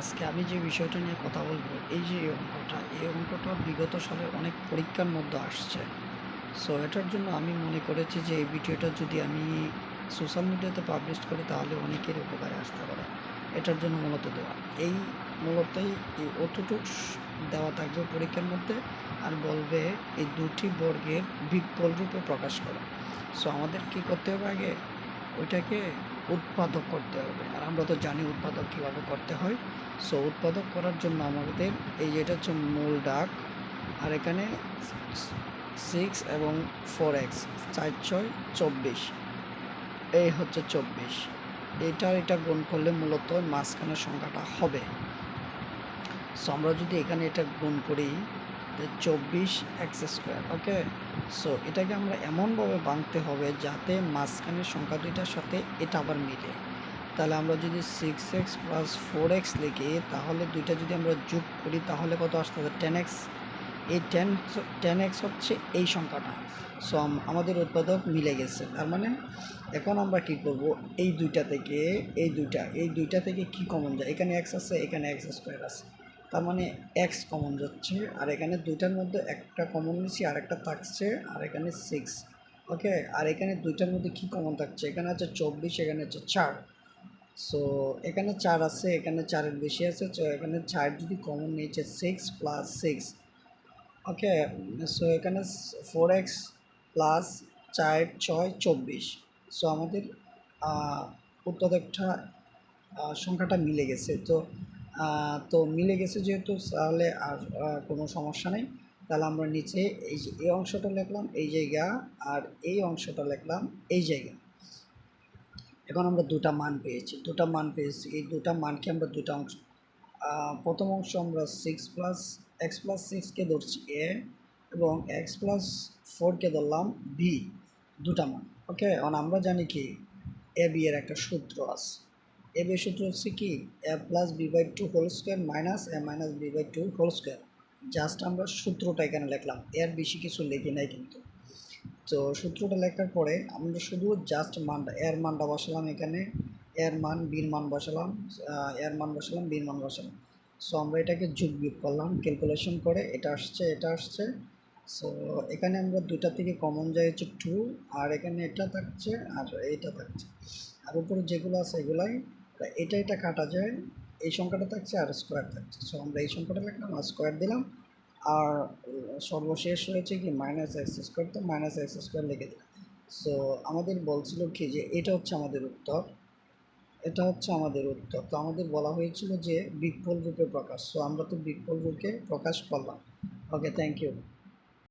আজকে আমি যে বিষয়টা নিয়ে কথা বলব, এই যে অঙ্কটা, এই অঙ্কটা বিগত সালে অনেক পরীক্ষার মধ্যে আসছে। সো এটার জন্য আমি মনে করেছি যে এই ভিডিওটা যদি আমি সোশ্যাল মিডিয়াতে পাবলিশ করি, তাহলে অনেকের উপকারে আসতে পারে। এটার জন্য মূলত দেওয়া এই মূলতই এই অতটুক দেওয়া থাকবে পরীক্ষার মধ্যে আর বলবে এই দুটি বর্গের বিকল্প রূপে প্রকাশ করা। সো আমাদের কি করতে হবে আগে? ওইটাকে উৎপাদক করতে হবে। আর আমরা তো জানি উৎপাদক কীভাবে করতে হয়। সো উৎপাদক করার জন্য আমাদের এই যেটা হচ্ছে মূল ডাক, আর এখানে সিক্স এবং ফোর এক্স চার, ছয়, চব্বিশ। এই হচ্ছে চব্বিশ। এটা এটা গুণ করলে মূলত মাঝখানের সংখ্যাটা হবে। সো আমরা যদি এখানে এটা গুণ করি চব্বিশ এক্স স্কোয়ার, ওকে? সো এটাকে আমরা এমনভাবে বাঁধতে হবে যাতে মাঝখানের সংখ্যা দুইটার সাথে এটা আবার মিলে। তাহলে আমরা যদি six x plus four x লিখি, তাহলে দুইটা যদি আমরা যোগ করি, তাহলে কত আসতে হবে? Ten x. এই টেন টেন এক্স হচ্ছে এই সংখ্যাটা। সো আমাদের উৎপাদক মিলে গেছে। তার মানে এখন আমরা কি করব? এই দুইটা থেকে, এই দুইটা এই দুইটা থেকে কি কমন যায়? এখানে এক্স আছে, এখানে এক্স স্কোয়ার আছে। তার মানে এক্স কমন যাচ্ছে, আর এখানে দুইটার মধ্যে একটা কমন নিচ্ছি, আর একটা থাকছে, আর এখানে সিক্স ওকে আর এখানে দুইটার মধ্যে কি কমন থাকছে? এখানে আছে চব্বিশ, এখানে হচ্ছে চার। সো এখানে চার আছে, এখানে চারের বেশি আছে তো এখানে চার যদি কমন নিয়েছে six plus six okay so এখানে ফোর এক্স প্লাস চার, ছয়, চব্বিশ। সো আমাদের উত্তর একটা সংখ্যাটা মিলে গেছে। তো তো মিলে গেছে যেহেতু, তাহলে আর কোনো সমস্যা নেই। তাহলে আমরা নিচে এই যে, এই অংশটা লিখলাম, এই জায়গা, আর এই অংশটা লিখলাম, এই জায়গা। এখন আমরা দুটা মান পেয়েছি। দুটা মান পেয়েছি। এই দুটা মানকে আমরা দুটা অংশ প্রথম অংশ আমরা সিক্স প্লাস এক্স প্লাস সিক্সকে ধরছি এ এবং এক্স প্লাস ফোরকে ধরলাম বি দুটা মান ওকে এখন আমরা জানি কি? এ বি এর একটা সূত্র আছে। এ বি সূত্র হচ্ছে কি, a plus b by two whole square minus a minus b by two whole square just আমরা সূত্রটা এখানে লিখলাম, এর বেশি কিছু লিখি নাই কিন্তু। তো সূত্রটা লেখার পরে আমরা শুধু জাস্ট মানটা, এর মানটা বসালাম এখানে, এর মান বির মান বসালাম এর মান বসালাম বির মান বসালাম। সো আমরা এটাকে যোগ বিয়োগ করলাম ক্যালকুলেশন করে এটা আসছে এটা আসছে। সো এখানে আমরা দুটা থেকে কমন যায় হচ্ছে টু আর এখানে এটা থাকছে, আর এইটা থাকছে। আর উপরে যেগুলো আছে এগুলাই এটা এটা কাটা যায়। এই সংখ্যাটা থাকছে আর স্কোয়ার থাকছে। সো আমরা এই সংখ্যাটা লিখলাম, আর স্কোয়ার দিলাম। আর সর্বশেষ হয়েছে কি? মাইনাস এক্স স্কোয়ার তো মাইনাস এক্স স্কোয়ার লিখে দিলাম। সো আমাদের বলছিল কি যে, এটা হচ্ছে আমাদের উত্তর। এটা হচ্ছে আমাদের উত্তর। তো আমাদের বলা হয়েছিল যে বিগফল রূপে প্রকাশ। সো আমরা তো বিগফল রূপে প্রকাশ করলাম ওকে থ্যাংক ইউ